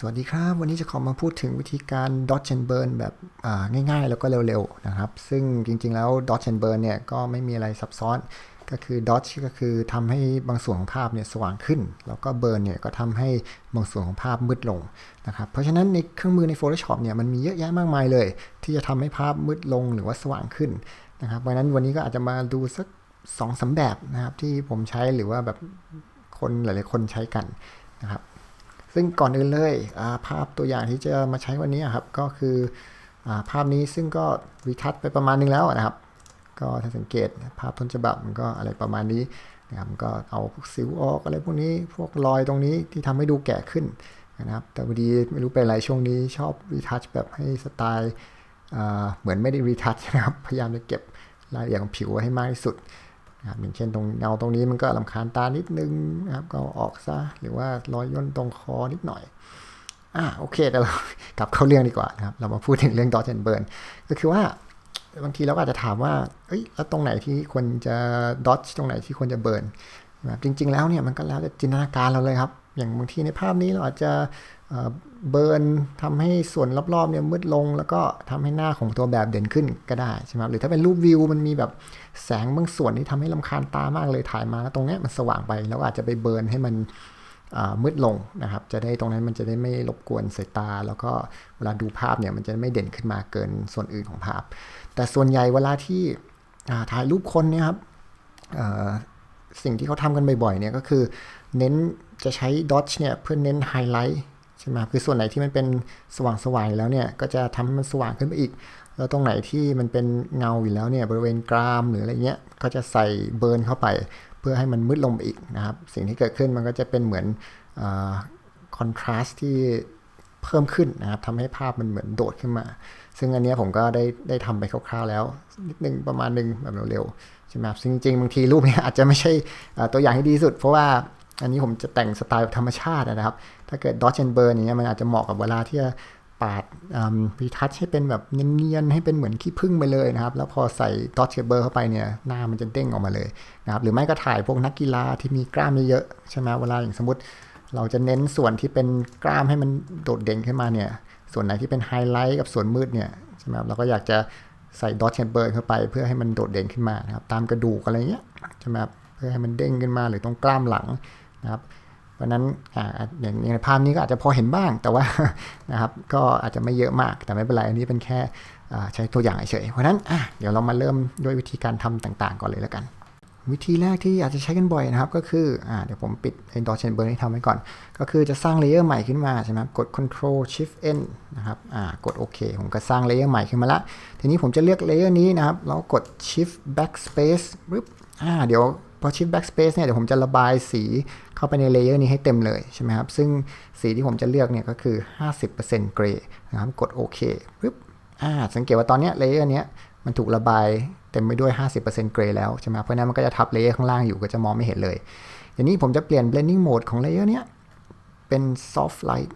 สวัสดีครับ วันนี้จะขอมาพูดถึงวิธีการ dodge and burn แบบง่ายๆ แล้วก็เร็วๆนะครับ ซึ่งจริงๆแล้ว dodge and burn เนี่ยก็ไม่มีอะไรซับซ้อนก็คือ dodge ก็คือทำให้บางส่วนของภาพเนี่ยสว่างขึ้น แล้วก็ burn เนี่ยก็ทำให้บางส่วนของภาพมืดลงนะครับเพราะฉะนั้นในเครื่องมือใน Photoshop เนี่ยมันมีเยอะแยะมากมายเลย ที่จะทำให้ภาพมืดลงหรือว่าสว่างขึ้นนะครับเพราะนั้นวันนี้ก็อาจจะมาดูสักสองสาแบบนะครับที่ผมใช้หรือว่าแบบคนหลายๆคนใช้กันนะครับ ซึ่งก่อนอื่นเลยภาพตัวอย่างที่จะมาใช้วันนี้ครับก็คืออภาพนี้ซึ่งก็รีทัชไปประมาณนึงแล้วนะครับ ก็ถ้าสังเกตภาพต้นฉบับมันก็อะไรประมาณนี้นะครับก็เอาพวกสิวออกอะไรพวกนี้พวกรอยตรงนี้ที่ทำให้ดูแก่ขึ้นนะครับ แต่พอดีไม่รู้เป็นอะไรช่วงนี้ชอบรีทัชแบบให้สไตล์เหมือนไม่ได้รีทัชนะครับพยายามจะเก็บรายละเอียดของผิวไว้ให้มากที่สุด นะครับอย่างเช่นตรงเงาตรงนี้มันก็ลำคาญตานิดนึงนะครับ ก็ออกซะหรือว่ารอยย่นตรงคอนิดหน่อยอ่าโอเคแต่เรากลับเข้าเรื่องดีกว่านะครับ เรามาพูดถึงเรื่องดอทแอนเบิร์นก็คือว่าบางทีเราก็อาจจะถามว่าเอ้ยแล้วตรงไหนที่ควรจะดอทตรงไหนที่ควรจะเบิร์นจริง ๆ แล้วเนี่ยมันก็แล้วแต่จินตนาการเราเลยครับ อย่างบางทีในภาพนี้เราอาจจะ เบิร์นทำให้ส่วนรอบๆเนี่ยมืดลง แล้วก็ทำให้หน้าของตัวแบบเด่นขึ้นก็ได้ใช่ไหมหรือถ้าเป็นรูปวิวมันมีแบบแสงบางส่วนที่ทำให้ลำคาญตามากเลยถ่ายมาแล้วตรงเนี้ยมันสว่างไปแล้วอาจจะไปเบิร์นให้มันมืดลงนะครับ จะได้ตรงนั้นมันจะได้ไม่รบกวนสายตา แล้วก็เวลาดูภาพเนี่ยมันจะไม่เด่นขึ้นมาเกินส่วนอื่นของภาพ แต่ส่วนใหญ่เวลาที่ถ่ายรูปคนเนี่ยครับสิ่งที่เขาทำกันบ่อยๆเนี่ยก็คือเน้นจะใช้ดอทเนี่ยเพื่อเน้นไฮไลท์ ใช่ไหมคือส่วนไหนที่มันเป็นสว่างสว่างแล้วเนี่ยก็จะทำให้มันสว่างขึ้นไปอีก แล้วตรงไหนที่มันเป็นเงาอยู่แล้วเนี่ยบริเวณกรามหรืออะไรเงี้ยก็จะใส่เบิร์นเข้าไป เพื่อให้มันมืดลงไปอีกนะครับ สิ่งที่เกิดขึ้นมันก็จะเป็นเหมือนคอนทราสต์ที่เพิ่มขึ้นนะครับทำให้ภาพมันเหมือนโดดขึ้นมา ซึ่งอันนี้ผมก็ได้ได้ทำไปคร่าวๆแล้ว นิดนึงประมาณนึงแบบเร็วๆใช่ไหมครับจริงๆบางทีรูปนี้อาจจะไม่ใช่ตัวอย่างที่ดีสุด เพราะว่า อันนี้ผมจะแต่งสไตล์ธรรมชาตินะครับ ถ้าเกิดดอ d แอนเบอร์อย่างเงี้ยมันอาจจะเหมาะกับเวลาที่จะปาดรีทัชให้เป็นแบบเนียนๆให้เป็นเหมือนขี้ผึ้งไปเลยนะครับ แล้วพอใส่ดอ d แอนเบอร์เข้าไปเนี่ยหน้ามันจะเด้งออกมาเลยนะครับหรือไม่ก็ถ่ายพวกนักกีฬาที่มีกล้ามเยอะๆใช่ไหมเวลาอย่างสมมติเราจะเน้นส่วนที่เป็นกล้ามให้มันโดดเด่นขึ้นมาเนี่ย ส่วนไหนที่เป็นไฮไลท์กับส่วนมืดเนี่ยใช่ไหมเราก็อยากจะใส่ดอ d แอนเบอร์เข้าไป เพื่อให้มันโดดเด่นขึ้นมานะครับ ตามกระดูกอะไรเงี้ยใช่ไหมเพื่อให้มันเด้งขึ้นมาหรือตรงกล้ามหลัง นะครับ เพราะนั้นอย่างในภาพนี้ก็อาจจะพอเห็นบ้าง แต่ว่านะครับก็อาจจะไม่เยอะมาก แต่ไม่เป็นไร อันนี้เป็นแค่ใช้ตัวอย่างเฉย เพราะนั้นเดี๋ยวเรามาเริ่มด้วยวิธีการทำต่างๆ ก่อนเลยแล้วกันวิธีแรกที่อาจจะใช้กันบ่อยนะครับ ก็คืออเดี๋ยวผมปิดไอ้ดอเชนเบอร์นี้ทำไว้ก่อน ก็คือจะสร้างเลเยอร์ใหม่ขึ้นมาใช่ไหมกด Ctrl Shift N นะครับกดโอเคผมก็สร้างเลเยอร์ใหม่ขึ้นมาละทีนี้ผมจะเลือกเลเยอร์นี้นะครับ แล้วกด Shift Backspace ปึ๊บอ่าเดี๋ยว พอ Shift Backspace เนี่ยเดี๋ยวผมจะระบายสีเข้าไปในเลเยอร์นี้ให้เต็มเลยใช่ไหมครับ ซึ่งสีที่ผมจะเลือกเนี่ยก็คือ 50%เกรย์นะครับกดโอเคปึ๊บอ่าสังเกตว่าตอนนี้เลเยอร์นี้มันถูกระบายเต็มไปด้วย 50%เกรย์แล้วใช่ไหมเพราะนั้นมันก็จะทับเลเยอร์ข้างล่างอยู่ก็จะมองไม่เห็นเลยทีนี้ผมจะเปลี่ยน blending mode ของเลเยอร์นี้เป็น soft light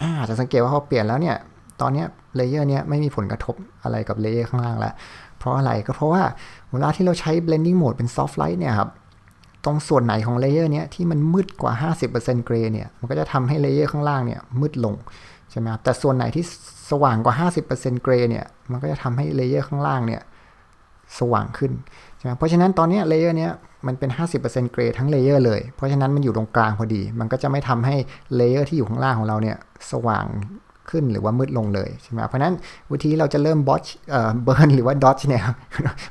อ่าจะสังเกตว่าพอเปลี่ยนแล้วเนี่ยตอนนี้เลเยอร์นี้ไม่มีผลกระทบอะไรกับเลเยอร์ข้างล่างแล้ว เพราะอะไรก็เพราะว่าเวลาที่เราใช้ blending mode เป็น soft light เนี่ยครับตรงส่วนไหนของเลเยอร์นี้ยที่มันมืดกว่า 50%เกรย์เนี่ยมันก็จะทำให้เลเยอร์ข้างล่างเนี่ยมืดลงใช่ไหมครับแต่ส่วนไหนที่สว่างกว่า 50%เกรย์เนี่ยมันก็จะทำให้เลเยอร์ข้างล่างเนี่ยสว่างขึ้นใช่ไหมเพราะฉะนั้นตอนนี้เลเยอร์นี้ยมันเป็น 50%เกรย์ทั้งเลเยอร์เลย เพราะฉะนั้นมันอยู่ตรงกลางพอดี มันก็จะไม่ทำให้เลเยอร์ที่อยู่ข้างล่างของเราเนี่ยสว่าง ขึ้นหรือว่ามืดลงเลยใช่ไหมเพราะนั้นวิธีเราจะเริ่มบอชเอ่อเบิร์นหรือว่าดอชเนี่ย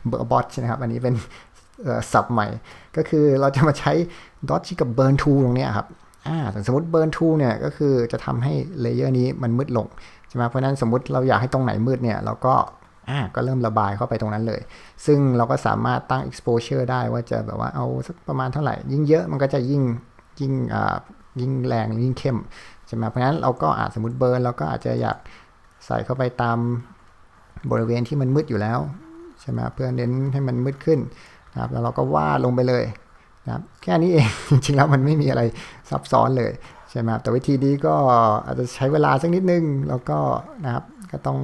เบอร์บอชนะครับ อันนี้เป็นสับใหม่ ก็คือเราจะมาใช้ dodge กับ burn tool ตรงนี้ครับอ่าสมมติ burn tool เนี่ยก็คือจะทำให้เลเยอร์นี้มันมืดลงใช่ไหมเพราะนั้นสมมติเราอยากให้ตรงไหนมืดเนี่ยเราก็อ่าก็เริ่มระบายเข้าไปตรงนั้นเลย ซึ่งเราก็สามารถตั้ง exposure ได้ว่าจะแบบว่าเอาสักประมาณเท่าไหร่ ยิ่งเยอะมันก็จะยิ่งยิ่งอ่ายิ่งแรงยิ่งเข้ม ช่ไหมเพราะนั้นเราก็อาจสมมติเบิร์นเราก็อาจจะอยากใส่เข้าไปตามบริเวณที่มันมืดอยู่แล้วใช่ไหมเพื่อเน้นให้มันมืดขึ้นนะครับแล้วเราก็วาดลงไปเลยนะครับแค่นี้เองจริงๆแล้วมันไม่มีอะไรซับซ้อนเลยใช่ไหมแต่วิธีนี้ก็อาจจะใช้เวลาสักนิดนึงแล้วก็นะครับก็ต้อง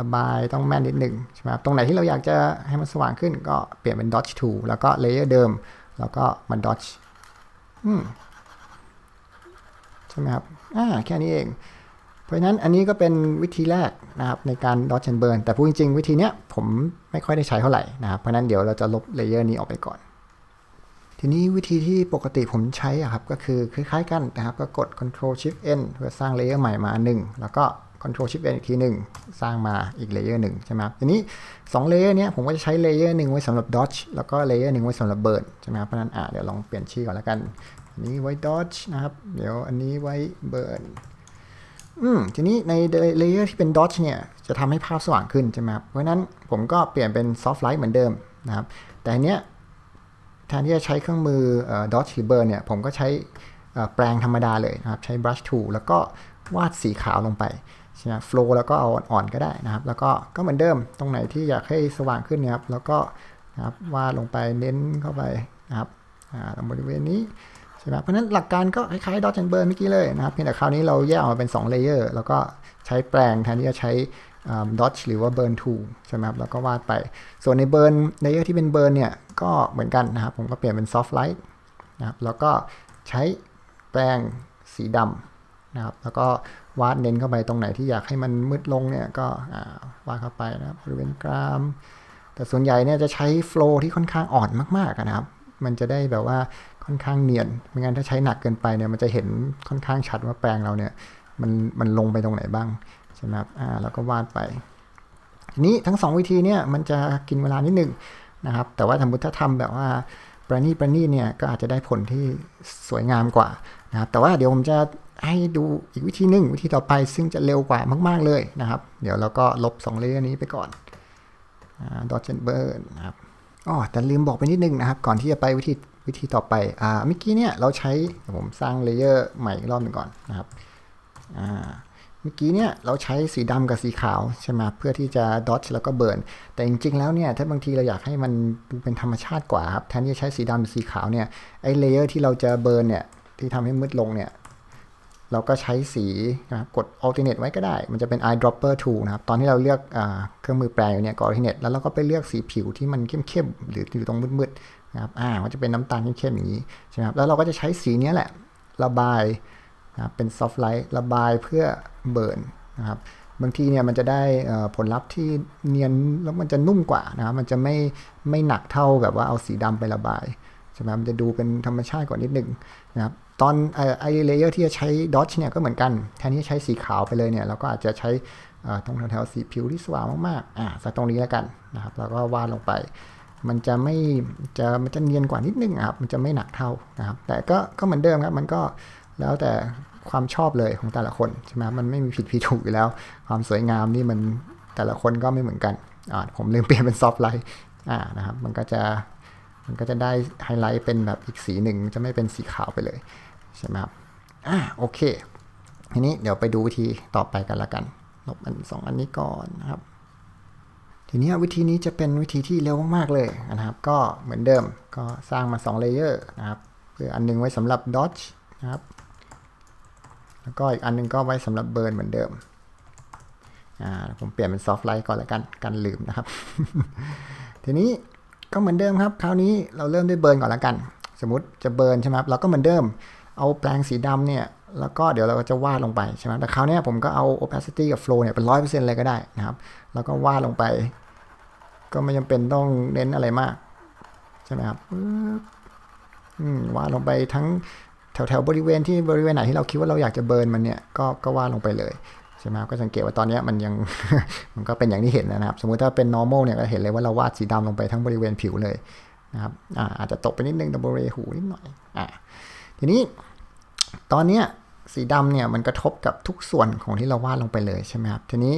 ระบายต้องแม่นนิดหนึ่งใช่ไหมตรงไหนที่เราอยากจะให้มันสว่างขึ้นก็เปลี่ยนเป็น dodge to แล้วก็เลเยอร์เดิม แล้วก็มา dodge อืม ใช่ไหมครับอ่าแค่นี้เอง เพราะฉะนั้นอันนี้ก็เป็นวิธีแรกนะครับในการ dodge and burn แต่พูดจริงๆ วิธีเนี้ยผมไม่ค่อยได้ใช้เท่าไหร่นะครับเพราะนั้นเดี๋ยวเราจะลบเลเยอร์นี้ออกไปก่อน ทีนี้วิธีที่ปกติผมใช้อะครับก็คือคล้ายๆกันนะครับก็กด Ctrl Shift N เพื่อสร้างเลเยอร์ใหม่มาหนึ่งแล้วก็ Ctrl Shift N อีกทีหนึ่งสร้างมาอีกเลเยอร์หนึ่งใช่ไหมครับทีนี้2เลเยอร์เนี้ยผมก็จะใช้เลเยอร์หนึ่งไว้สำหรับ dodge แล้วก็เลเยอร์หนึ่งไว้สำหรับ burn ใช่ไหมครับเพราะนั้นอะเดี๋ยวลองเปลี่ยนชื่อก่อนแล้วกันอั นี้ไว้ dodge นะครับ เดี๋ยวอันนี้ไว้ burn อืมทีนี้ในเลเยอร์ที่เป็น dodge เนี่ย จะทำให้ภาพสว่างขึ้นใช่ไหมครับ เพราะนั้นผมก็เปลี่ยนเป็น soft light เหมือนเดิมนะครับ แต่เนี้ยแทนที่จะใช้เครื่องมือ dodge หรือ burn เนี่ย ผมก็ใช้แปรงธรรมดาเลยนะครับ ใช้ brush tool แล้วก็วาดสีขาวลงไปใช่ไหม flow แล้วก็เอาอ่อนๆก็ได้นะครับ แล้วก็ก็เหมือนเดิมตรงไหนที่อยากให้สว่างขึ้นนะครับ แล้วก็นะครับวาดลงไปเน้นเข้าไปนะครับตรงบริเวณนี้ ใช่ไหมเพราะนั้นหลักการก็คล้ายๆ dodge and burn เมื่อกี้เลยนะครับเพียงแต่คราวนี้เราแยกออกมาเป็น2 layer แล้วก็ใช้แปรงแทนที่จะใช้ dodge หรือว่า burn tool ใช่ไหมครับแล้วก็วาดไป ส่วนใน burn layer ที่เป็น burn เนี่ยก็เหมือนกันนะครับ ผมก็เปลี่ยนเป็น soft light นะครับแล้วก็ใช้แปรงสีดำนะครับแล้วก็วาดเน้นเข้าไปตรงไหนที่อยากให้มันมืดลงเนี่ยก็วาดเข้าไปนะครับบริเวณกราม แต่ส่วนใหญ่เนี่ยจะใช้ flow ที่ค่อนข้างอ่อนมากๆนะครับ มันจะได้แบบว่า ค่อนข้างเนียน ไม่งั้นถ้าใช้หนักเกินไปเนี่ยมันจะเห็นค่อนข้างชัดว่าแปรงเราเนี่ยมันมันลงไปตรงไหนบ้างใช่ไหมครับอ่าแล้วก็วาดไปทีนี้ทั้ง 2 วิธีเนี่ยมันจะกินเวลานิดนึงนะครับ แต่ว่าสมมติถ้าทำแบบว่าประณีประณีเนี่ยก็อาจจะได้ผลที่สวยงามกว่านะครับ แต่ว่าเดี๋ยวผมจะให้ดูอีกวิธีหนึ่งวิธีต่อไปซึ่งจะเร็วกว่ามาก ๆ เลยนะครับ เดี๋ยวเราก็ลบ2เลเยอร์นี้ไปก่อนดอทเจนเบิร์นนะครับอ๋อแต่ลืมบอกไปนิดนึงนะครับ ก่อนที่จะไปวิธีวิธีต่อไปอ่าเมื่อกี้เนี่ยเราใช้ผมสร้างเลเยอร์ใหม่อีกรอบหนึ่งก่อนนะครับอ่าเมื่อกี้เนี่ยเราใช้สีดำกับสีขาวใช่ไหมเพื่อที่จะดอทแล้วก็เบิร์นแต่จริงๆแล้วเนี่ยถ้าบางทีเราอยากให้มันดูเป็นธรรมชาติกว่าครับแทนที่จะใช้สีดำหรือสีขาวเนี่ยไอ้เลเยอร์ที่เราจะเบิร์นเนี่ยที่ทำให้มืดลงเนี่ยเราก็ใช้สีนะครับกด alternate ไว้ก็ได้ มันจะเป็น eyedropper tool นะครับ ตอนที่เราเลือกอเครื่องมือแปลงเนี่ยกด alternate แล้วเราก็ไปเลือกสีผิวที่มันเข้มๆหรืออยู่ตรงมืด นะครับอ่ามันจะเป็นน้ำตาลเข้มๆอย่างนี้ใช่ไหมครับแล้วเราก็จะใช้สีนี้แหละระบายนะเป็น soft light ระบายเพื่อเบิร์นนะครับบางทีเนี่ยมันจะได้ผลลัพธ์ที่เนียนแล้วมันจะนุ่มกว่านะครับมันจะไม่ไม่หนักเท่าแบบว่าเอาสีดำไประบายใช่ไหมมันจะดูเป็นธรรมชาติกว่านิดนึงนะครับตอนไอเลเยอร์ที่จะใช้ดอ g เนี่ยก็เหมือนกันแทนที่จะใช้สีขาวไปเลยเนี่ยเราก็อาจจะใช้ตรงแถวๆสีผิวที่สว่างมากๆอ่าสักตรงนี้แล้วกันนะครับแล้วก็วาดลงไป มันจะไม่จะมันจะเนียนกว่านิดนึงครับ มันจะไม่หนักเท่านะครับ แต่ก็ก็เหมือนเดิมครับ มันก็แล้วแต่ความชอบเลยของแต่ละคนใช่ไหมมันไม่มีผิดผิดถูกอยู่แล้ว ความสวยงามนี่มันแต่ละคนก็ไม่เหมือนกันอ่าผมลืมเปลี่ยนเป็นซอฟต์ไลท์อ่านะครับ มันก็จะมันก็จะได้ไฮไลท์เป็นแบบอีกสีหนึ่งจะไม่เป็นสีขาวไปเลยใช่ไหมครับอ่าโอเคทีนี้เดี๋ยวไปดูวิธีต่อไปกันละกันลบอันสองอันนี้ก่อนนะครับ ทีนี้วิธีนี้จะเป็นวิธีที่เร็วมากๆเลยนะครับ ก็เหมือนเดิมก็สร้างมา2เลเยอร์นะครับคืออันนึงไว้สำหรับ dodge นะครับแล้วก็อีกอันนึงก็ไว้สำหรับเบิร์นเหมือนเดิมอ่าผมเปลี่ยนเป็น soft light ก่อนละกันกันลืมนะครับ ทีนี้ก็เหมือนเดิมครับ คราวนี้เราเริ่มด้วยเบิร์นก่อนละกัน สมมติจะเบิร์นใช่ไหมครับเราก็เหมือนเดิม เอาแปรงสีดำเนี่ย แล้วก็เดี๋ยวเราก็จะวาดลงไปใช่ไหมแต่คราวนี้ผมก็เอา opacity กับ flow เนี่ยเป็นร้อยเปอร์เซ็นต์เลยก็ได้นะครับ แล้วก็วาดลงไป ก็ไม่จำเป็นต้องเน้นอะไรมาก ใช่ไหมครับวาดลงไปทั้งแถวแถวบริเวณที่บริเวณไหนที่เราคิดว่าเราอยากจะเบิร์นมันเนี่ย ก็ก็วาดลงไปเลยใช่ไหมครับก็สังเกตว่าตอนนี้มันยังมันก็เป็นอย่างที่เห็นนะครับ สมมุติถ้าเป็น normal เนี่ยก็เห็นเลยว่าเราวาดสีดำลงไปทั้งบริเวณผิวเลยนะครับอ่าอาจจะตกไปนิดนึงตรงบริเวณหูนิดหน่อยอ่าทีนี้ตอนเนี้ย สีดำเนี่ยมันกระทบกับทุกส่วนของที่เราวาดลงไปเลยใช่ไหมครับ ทีนี้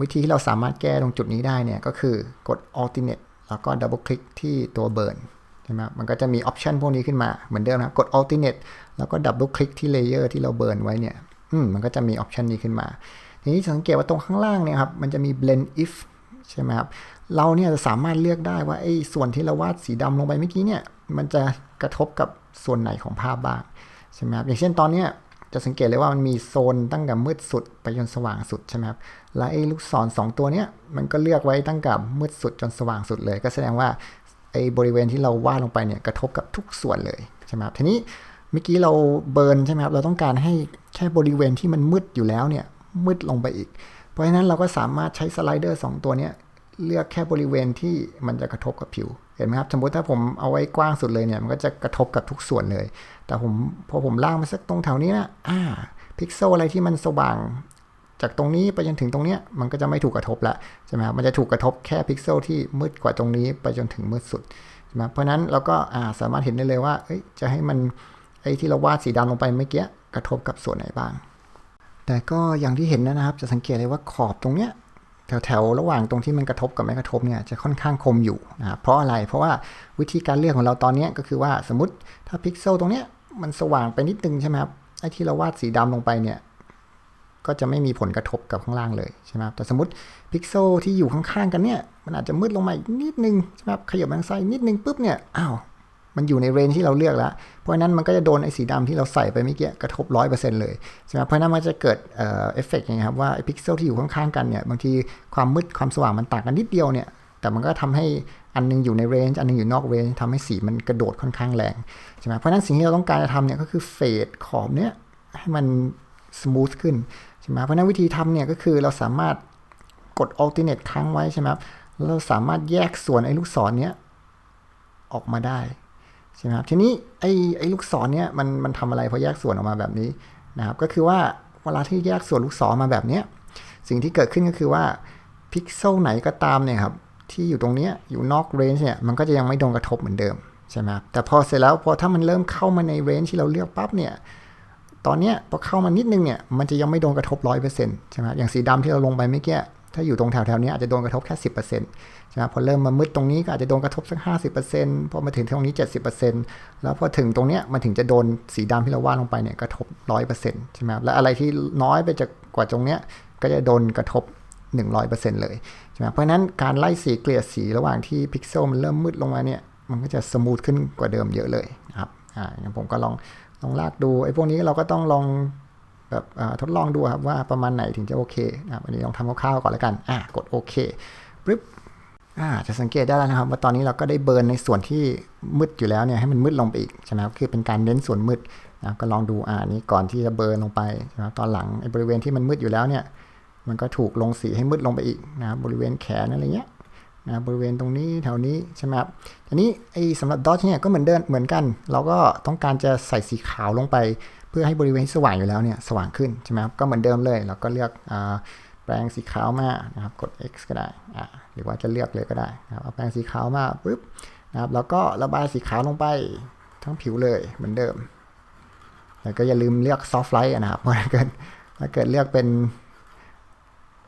วิธีที่เราสามารถแก้ตรงจุดนี้ได้เนี่ยก็คือกด alternate แล้วก็ double click ที่ตัว burn ใช่ไหมมันก็จะมีออปชันพวกนี้ขึ้นมาเหมือนเดิมนะกด alternate แล้วก็ double click ที่ layer ที่เราเบิร์นไว้เนี่ยมมันก็จะมีออปชันนี้ขึ้นมา ทีนี้สังเกตว่าตรงข้างล่างเนี่ยครับมันจะมี blend if ใช่ไหมครับ เราเนี่ยจะสามารถเลือกได้ว่าไอ้ส่วนที่เราวาดสีดำลงไปเมื่อกี้เนี่ย มันจะกระทบกับส่วนไหนของภาพบ้างใช่ไหมครับ อย่างเช่นตอนเนี้ย จะสังเกตเลยว่ามันมีโซนตั้งแต่มืดสุดไปจนสว่างสุดใช่ไหมครับ และไอ้ลูกศรสองตัวเนี้ยมันก็เลือกไว้ตั้งแต่มืดสุดจนสว่างสุดเลย ก็แสดงว่าไอ้บริเวณที่เราวาดลงไปเนี่ยกระทบกับทุกส่วนเลยใช่ไหมครับ ทีนี้เมื่อกี้เราเบิร์นใช่ไหมครับ เราต้องการให้แค่บริเวณที่มันมืดอยู่แล้วเนี่ยมืดลงไปอีก เพราะฉะนั้นเราก็สามารถใช้สไลเดอร์สองตัวเนี้ย เลือกแค่บริเวณที่มันจะกระทบกับผิว เห็นไหมครับ สมมติถ้าผมเอาไว้กว้างสุดเลยเนี่ย มันก็จะกระทบกับทุกส่วนเลย แต่ผมพอผมล่างมาสักตรงแถวนี้นะอ่า พิกเซลอะไรที่มันสว่าง จากตรงนี้ไปจนถึงตรงเนี้ย มันก็จะไม่ถูกกระทบละใช่ไหมครับ มันจะถูกกระทบแค่พิกเซลที่มืดกว่าตรงนี้ไปจนถึงมืดสุดใช่ไหมเพราะนั้นเราก็อ่าสามารถเห็นได้เลยว่าเอ้ยจะให้มันไอ้ที่เราวาดสีดำลงไปเมื่อกี้กระทบกับส่วนไหนบ้าง แต่ก็อย่างที่เห็นนะครับ จะสังเกตเลยว่าขอบตรงเนี้ย แถวๆระหว่างตรงที่มันกระทบกับไม่กระทบเนี่ยจะค่อนข้างคมอยู่นะเพราะอะไรเพราะว่าวิธีการเลือกของเราตอนนี้ก็คือว่าสมมติถ้าพิกเซลตรงเนี้ยมันสว่างไปนิดนึงใช่ไหมครับไอ้ที่เราวาดสีดำลงไปเนี่ยก็จะไม่มีผลกระทบกับข้างล่างเลยใช่ไหมครับแต่สมมติพิกเซลที่อยู่ข้างๆกันเนี่ยมันอาจจะมืดลงมาอีกนิดนึงใช่ไหมครับขยับมาทางซ้ายนิดนึงปุ๊บเนี่ยอ้าว มันอยู่ในเรนจ์ที่เราเลือกแล้ว เพราะนั้นมันก็จะโดนไอ้สีดำที่เราใส่ไปเมื่อกี้กระทบร้อยเปอร์เซ็นต์เลยใช่ไหมเพราะนั้นมันจะเกิดเออเอฟเฟกต์อย่างเงี้ยครับว่าไอ้พิกเซลที่อยู่ข้างๆกันเนี่ยบางทีความมืดความสว่างมันต่างกันนิดเดียวเนี่ยแต่มันก็ทำให้อันนึงอยู่ในเรนจ์อันนึงอยู่นอกเรนจ์ทำให้สีมันกระโดดค่อนข้างแรงใช่ไหมเพราะนั้นสิ่งที่เราต้องการจะทำเนี่ยก็คือเฟดขอบเนี้ยให้มันสมูทขึ้นใช่ไหมเพราะนั้นวิธีทำเนี่ยก็คือเราสามารถกด alternate ค้างไว้ใช่ไหมครับเราสามารถแยกส่วนไอ้ลูกศรเนี้ยออกมาได้ ใช่ไหมครับทีนี้ไอ้ไอ้ลูกศรเนี้ยมันมันทำอะไรพอแยกส่วนออกมาแบบนี้นะครับก็คือว่าเวลาที่แยกส่วนลูกศรมาแบบนี้สิ่งที่เกิดขึ้นก็คือว่าพิกเซลไหนก็ตามเนี่ยครับที่อยู่ตรงเนี้ยอยู่นอกเรนจ์เนี่ยมันก็จะยังไม่โดนกระทบเหมือนเดิมใช่ไหมครับแต่พอเสร็จแล้วพอถ้ามันเริ่มเข้ามาในเรนจ์ที่เราเลือกปั๊บเนี่ยตอนเนี้ยพอเข้ามานิดนึงเนี่ยมันจะยังไม่โดนกระทบร้อยเปอร์เซ็นต์ใช่ไหมอย่างสีดำที่เราลงไปเมื่อกี้ ถ้าอยู่ตรงแถวๆนี้อาจจะโดนกระทบแค่สิบเปอร์เซ็นต์ใช่ไหมพอเริ่มมามืดตรงนี้ก็อาจจะโดนกระทบสักห้าสิบเปอร์เซ็นต์พอมาถึงตรงนี้เจ็ดสิบเปอร์เซ็นต์แล้วพอถึงตรงเนี้ยมันถึงจะโดนสีดำที่เราวาดลงไปเนี่ยกระทบร้อยเปอร์เซ็นต์ใช่ไหมและอะไรที่น้อยไปจากกว่าตรงเนี้ยก็จะโดนกระทบ 100%เลยใช่ไหมเพราะนั้นการไล่สีเกลี่ยสีระหว่างที่พิกเซลมันเริ่มมืดลงมาเนี่ยมันก็จะสมูทขึ้นกว่าเดิมเยอะเลยนะครับอ่างั้นผมก็ลองลองลากดูไอ้พวกนี้เราก็ต้องลอง แบบทดลองดูครับว่าประมาณไหนถึงจะโอเคนะครับอันนี้ลองทำคร่าวๆก่อนแล้วกันอะกดโอเคปึ๊บอ่าจะสังเกตได้แล้วนะครับ ว่าตอนนี้เราก็ได้เบิร์นในส่วนที่มืดอยู่แล้วเนี่ยให้มันมืดลงไปอีกใช่ไหมครับคือเป็นการเน้นส่วนมืดนะครับก็ลองดูอ่านี้ก่อนที่จะเบิร์นลงไปใช่ไหมตอนหลังไอ้บริเวณที่มันมืดอยู่แล้วเนี่ยมันก็ถูกลงสีให้มืดลงไปอีกนะครับบริเวณแขนอะไรเงี้ยนะบริเวณตรงนี้แถวนี้ใช่ไหมครับทีนี้ไอ้สำหรับดอทเนี่ยก็เหมือนเดิมเหมือนกัน เราก็ต้องการจะใส่สีขาวลงไป เพื่อให้บริเวณที่สว่างอยู่แล้วเนี่ยสว่างขึ้นใช่ไหมครับก็เหมือนเดิมเลยเราก็เลือกแปรงสีขาวมานะครับกด X ก็ได้อ่าหรือว่าจะเลือกเลยก็ได้นะครับเอาแปรงสีขาวมาปุ๊บนะครับแล้วก็ระบายสีขาวลงไปทั้งผิวเลยเหมือนเดิม แล้วก็อย่าลืมเลือก soft light นะครับเพราะถ้าเกิดถ้าเกิดเลือกเป็น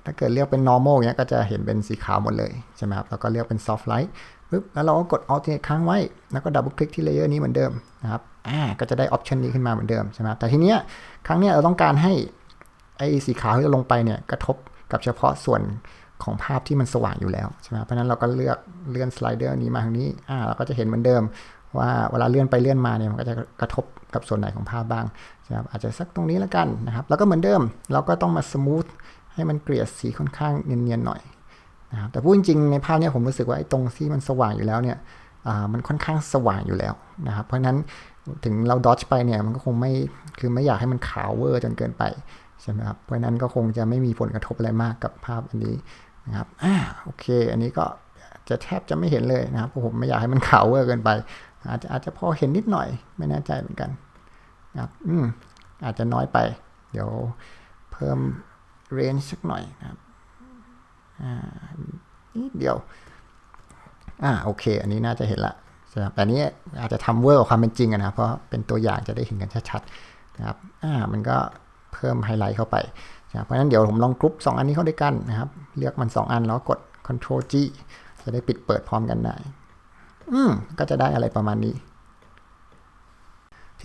ถ้าเกิดเลือกเป็น normal เนี้ยก็จะเห็นเป็นสีขาวหมดเลยใช่ไหมครับแล้วก็เลือกเป็น soft light ปึ๊บแล้วเราก็กด alternate ค้างไว้ แล้วก็ดับเบิลคลิกที่เลเยอร์นี้เหมือนเดิมนะครับ อ่าก็จะได้ option นี้ขึ้นมาเหมือนเดิมใช่ไหมแต่ทีเนี้ยครั้งเนี้ยเราต้องการให้ไอ้สีขาวที่เราลงไปเนี่ยกระทบกับเฉพาะส่วนของภาพที่มันสว่างอยู่แล้วใช่ไหมเพราะนั้นเราก็เลือกเลื่อนสไลเดอร์นี้มาทางนี้อ่าเราก็จะเห็นเหมือนเดิม ว่าเวลาเลื่อนไปเลื่อนมาเนี่ยมันก็จะกระทบกับส่วนไหนของภาพบ้างใช่ไหมอาจจะสักตรงนี้แล้วกันนะครับแล้วก็เหมือนเดิม เราก็ต้องมาสมูทให้มันเกลี่ยสีค่อนข้างเนียนๆหน่อยนะครับแต่พูดจริงๆในภาพเนี้ผมรู้สึกว่าไอ้ตรงที่มันสว่างอยู่แล้วเนี่ย มันค่อนข้างสว่างอยู่แล้วนะครับเพราะฉะนั้นถึงเราดอ d ไปเนี่ยมันก็คงไม่คือไม่อยากให้มันขาวเวอร์จนเกินไปใช่ไหมครับเพราะฉะนั้นก็คงจะไม่มีผลกระทบอะไรมากกับภาพอันนี้นะครับอ่าโอเค อันนี้ก็จะแทบจะไม่เห็นเลยนะครับเพราะผมไม่อยากให้มันขาวเวอร์เกินไป อาจจะอาจจะพอเห็นนิดหน่อยไม่แน่ใจเหมือนกันนะครับอืมอาจจะน้อยไป เดี๋ยวเพิ่มเรนจ์สักหน่อยนะครับอ่านิดเดียว อ่าโอเค อันนี้น่าจะเห็นละครับแต่นี้อาจจะทำเวอร์ความเป็นจริงนะเพราะเป็นตัวอย่างจะได้เห็นกันชัดๆนะครับอ่ามันก็เพิ่มไฮไลท์เข้าไปนะเพราะฉะนั้นเดี๋ยวผมลองกรุ๊ป 2 อันนี้เข้าด้วยกันนะครับ เลือกมัน 2 อันแล้วกด Ctrl G จะได้ปิดเปิดพร้อมกันได้อืมก็จะได้อะไรประมาณนี้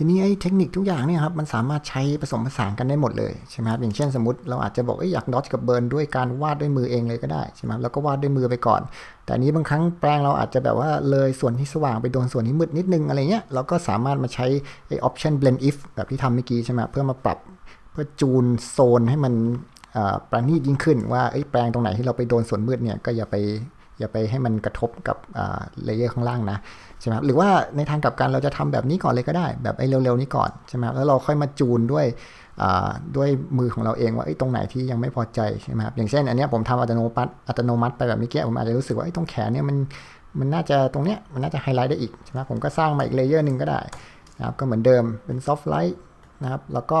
ทีนี้ไอ้เทคนิคทุกอย่างเนี่ยครับมันสามารถใช้ผสมผสานกันได้หมดเลยใช่ไหมครับอย่างเช่นสมมติเราอาจจะบอกอยากดอทกับเบิร์นด้วยการวาดด้วยมือเองเลยก็ได้ใช่ไหมแล้วก็วาดด้วยมือไปก่อน แต่นี้บางครั้งแปลงเราอาจจะแบบว่าเลยส่วนที่สว่างไปโดนส่วนที่มืดนิดนึงอะไรเงี้ยเราก็สามารถมาใช้ไอ้ option blend if แบบที่ทำเมื่อกี้ใช่ไหมเพื่อมาปรับเพื่อจูนโซนให้มันประณีตยิ่งขึ้นว่าแปลงตรงไหนที่เราไปโดนส่วนมืดเนี่ยก็อย่าไป อย่าไปให้มันกระทบกับเลเยอร์ข้างล่างนะใช่ไหมครับหรือว่าในทางกลับกันเราจะทำแบบนี้ก่อนเลยก็ได้ แบบไอ้เร็วๆนี้ก่อนใช่ไหมครับแล้วเราค่อยมาจูนด้วยด้วยมือของเราเองว่าตรงไหนที่ยังไม่พอใจใช่ไหมครับอย่างเช่น อันนี้ผมทำอัตโนมัติอัตโนมัติไปแบบเมื่อกี้ผมอาจจะรู้สึกว่าตรงแขนเนี่ยมันมันน่าจะตรงเนี้ยมันน่าจะไฮไลท์ได้อีกใช่ไหมผมก็สร้างมาอีกเลเยอร์หนึ่งก็ได้นะครับก็เหมือนเดิมเป็นซอฟต์ไลท์นะครับแล้วก็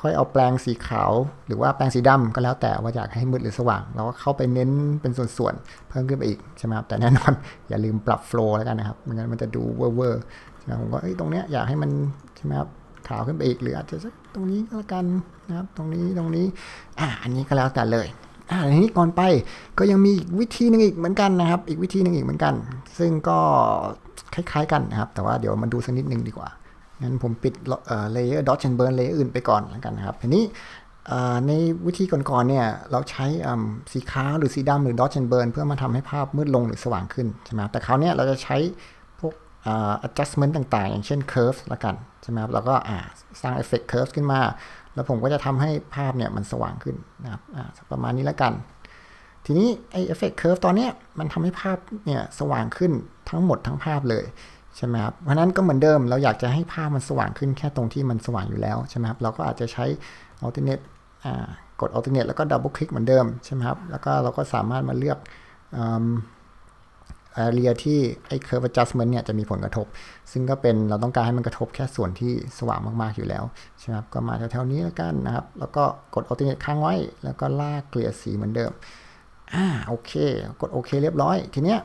ค่อยเอาแปลงสีขาว หรือว่าแปลงสีดำก็แล้วแต่ว่าอยากให้มืดหรือสว่างเราก็เข้าไปเน้นเป็นส่วนๆเพิ่มขึ้นไปอีกใช่ไหมครับแต่แน่นอนอย่าลืมปรับโฟล์แล้วกันนะครับไม่งั้นมันจะดูเวอร์ๆใช่ไหมผมก็ตรงเนี้ยอยากให้มันใช่ไหมครับขาวขึ้นไปอีกหรืออาจจะสักตรงนี้ก็แล้วกันนะครับตรงนี้ตรงนี้อ่าอันนี้ก็แล้วแต่เลยอ่าทีนี้ก่อนไปก็ยังมีอีกวิธีหนึงอีกเหมือนกันนะครับ อีกวิธีหนึงอีกเหมือนกัน ซึ่งก็คล้ายๆกันนะครับ แต่ว่าเดี๋ยวมาดูสักนิดนึงดีกว่า งั้นผมปิดเลเยอร์ดอ g แอนเบิร์นเลเยอร์อื่นไปก่อนแล้วกันนะครับทีนี้ในวิธีก่อนๆเนี่ยเราใช้สีขาวหรือสีดำหรือดอ g แอนเบิร์นเพื่อมาทำให้ภาพมืดลงหรือสว่างขึ้นใช่ไหมแต่คราวนี้เราจะใช้พวก adjustment ต่างๆ อย่างเช่น curve ละกันใช่ไหมครับเราก็สร้าง effect curve ขึ้นมา แล้วผมก็จะทำให้ภาพเนี่ยมันสว่างขึ้นนะครับประมาณนี้ละกัน ทีนี้ไอเอฟเฟกต์เคอร์ฟตอนนี้มันทำให้ภาพเนี่ยสว่างขึ้นทั้งหมดทั้งภาพเลย ใช่ไหมครับเพราะนั้นก็เหมือนเดิมเราอยากจะให้ภาพมันสว่างขึ้นแค่ตรงที่มันสว่างอยู่แล้วใช่ไหมครับเราก็อาจจะใช้ alternate กด alternate แล้วก็ double click เหมือนเดิมใช่ไหมครับแล้วก็เราก็สามารถมาเลือก area ที่ไอ้ curve adjustment เนี่ยจะมีผลกระทบ ซึ่งก็เป็นเราต้องการให้มันกระทบแค่ส่วนที่สว่างมากๆอยู่แล้วใช่ไหมครับก็มาแถวๆนี้แล้วกันนะครับ แล้วก็กด alternate ค้างไว้แล้วก็ลากเกลี่ยสีเหมือนเดิมอ่าโอเค กดโอเคเรียบร้อยทีเนี้ย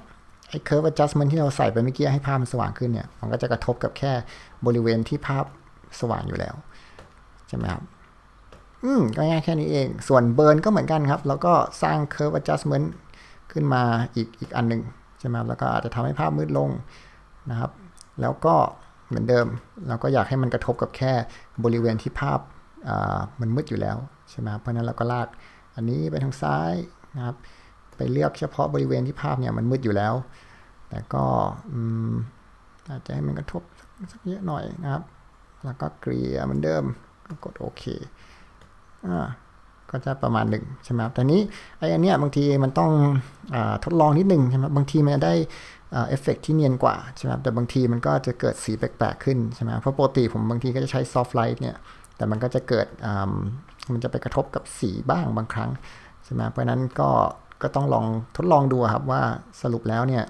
ไอ้ curve adjustment ที่เราใส่ไปเมื่อกี้ให้ภาพมันสว่างขึ้นเนี่ย มันก็จะกระทบกับแค่บริเวณที่ภาพสว่างอยู่แล้ว ใช่ไหมครับ อืมก็ง่ายแค่นี้เอง ส่วนเบิร์นก็เหมือนกันครับ แล้วก็สร้าง curve adjustment ขึ้นมาอีกอีกอันหนึ่งใช่ไหมครับ แล้วก็อาจจะทำให้ภาพมืดลงนะครับ แล้วก็เหมือนเดิม เราก็อยากให้มันกระทบกับแค่บริเวณที่ภาพอ่ามันมืดอยู่แล้วใช่ไหมครับ เพราะนั้นเราก็ลากอันนี้ไปทางซ้ายนะครับ ไปเลือกเฉพาะบริเวณที่ภาพเนี่ยมันมืดอยู่แล้ว แต่ก็อาจจะให้มันกระทบสักเยอะหน่อยนะครับ แล้วก็เกลี่ยเหมือนเดิมก็กดโอเคอ่าก็จะประมาณหนึ่งใช่ไหมครับแต่นี้ไอ้อันเนี้ยบางทีมันต้องอทดลองนิดนึงใช่ไหมบางทีมันได้เอฟเฟกที่เนียนกว่าใช่ไหมแต่บางทีมันก็จะเกิดสีแปลกๆขึ้นใช่ไหมเพราะปกติผมบางทีก็จะใช้ซอฟต์ไลท์เนี่ยแต่มันก็จะเกิดมันจะไปกระทบกับสีบ้างบางครั้งใช่ไหมเพราะนั้นก็ ก็ต้องลองทดลองดูครับว่าสรุปแล้วเนี่ย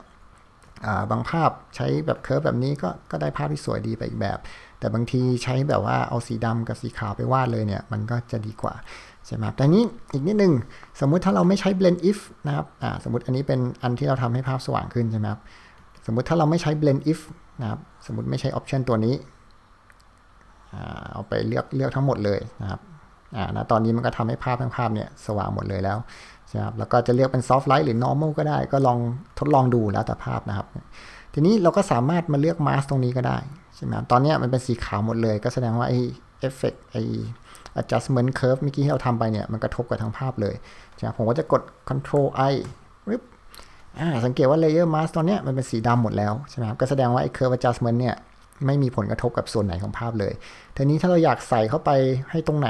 บางภาพใช้แบบเคิร์ฟแบบนี้ก็ก็ได้ภาพที่สวยดีไปอีกแบบ แต่บางทีใช้แบบว่าเอาสีดำกับสีขาวไปวาดเลยเนี่ย มันก็จะดีกว่าใช่ไหมแต่นี้อีกนิดนึง สมมุติถ้าเราไม่ใช้ blend if นะครับสมมติอันนี้เป็นอันที่เราทำให้ภาพสว่างขึ้นใช่ไหมครับสมมุติถ้าเราไม่ใช้ blend if นะครับสมมติไม่ใช้ option ตัวนี้เอาไปเลือกเลือกทั้งหมดเลยนะครับอ่านะตอนนี้มันก็ทำให้ภาพทั้งภาพเนี่ยสว่างหมดเลยแล้ว ใช่ครับแล้วก็จะเลือกเป็น soft light หรือ normal ก็ได้ ก็ลองทดลองดูแล้วแต่ภาพนะครับ ทีนี้เราก็สามารถมาเลือก mask ตรงนี้ก็ได้ใช่ไหมตอนนี้มันเป็นสีขาวหมดเลย ก็แสดงว่าไอ้ effect ไอ้ adjustment curve เมื่อกี้ที่เราทำไปเนี่ยมันกระทบกับทั้งภาพเลยใช่ไหมผมก็จะกด control i ปึ๊บอ่าสังเกตว่า layer mask ตอนนี้มันเป็นสีดำหมดแล้วใช่ไหมครับก็แสดงว่าไอ้ curve adjustment เนี่ย ไม่มีผลกระทบกับส่วนไหนของภาพเลยทีนี้ถ้าเราอยากใส่เข้าไปให้ตรงไหน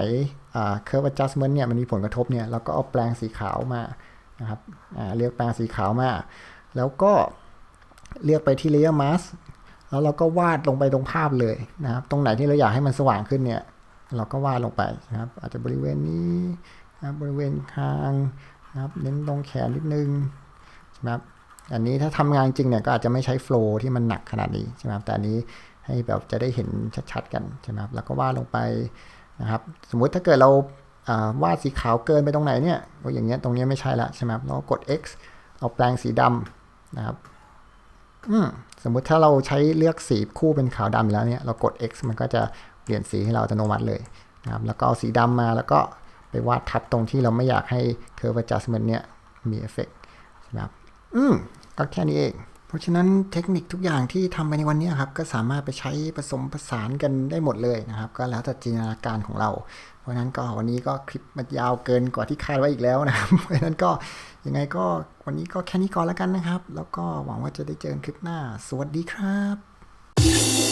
curve adjustment เนี่ยมันมีผลกระทบเนี่ยเราก็เอาแปลงสีขาวมานะครับเลือกแปลงสีขาวมา แล้วก็เลือกไปที่ layer mask แล้วเราก็วาดลงไปตรงภาพเลยนะครับ ตรงไหนที่เราอยากให้มันสว่างขึ้นเนี่ย เราก็วาดลงไปนะครับ อาจจะบริเวณนี้นะบริเวณคางนะครับเน้นตรงแขนนิดนึงนะครับอันนี้ถ้าทำงานจริงเนี่ยก็อาจจะไม่ใช้โฟล์ที่มันหนักขนาดนี้ใช่ไหมครับแต่อันนี้ ให้แบบจะได้เห็นชัดๆกันใช่ไหมครับแล้วก็วาดลงไปนะครับ สมมุติถ้าเกิดเราวาดสีขาวเกินไปตรงไหนเนี่ยก็อย่างเงี้ยตรงนี้ไม่ใช่ละใช่ไหมครับเรากด X เอาแปลงสีดำนะครับสมมุติถ้าเราใช้เลือกสีคู่เป็นขาวดำแล้วเนี่ยเรากด X มันก็จะเปลี่ยนสีให้เราอัตโนมัติเลยนะครับแล้วก็เอาสีดำมาแล้วก็ไปวาดทับตรงที่เราไม่อยากให้ curve adjustment เนี่ยมีเอฟเฟกต์ใช่ไหมครับอืมก็แค่นี้เอง ราะฉะนั้นเทคนิคทุกอย่างที่ทำไปในวันนี้ครับก็สามารถไปใช้ผสมผสานกันได้หมดเลยนะครับ ก็แล้วแต่จินตนาการของเรา เพราะฉะนั้นก็วันนี้ก็คลิปมันยาวเกินกว่าที่คาดไว้อีกแล้วนะครับ เพราะฉะนั้นก็ยังไงก็วันนี้ก็แค่นี้ก่อนแล้วกันนะครับ แล้วก็หวังว่าจะได้เจอกันคลิปหน้า สวัสดีครับ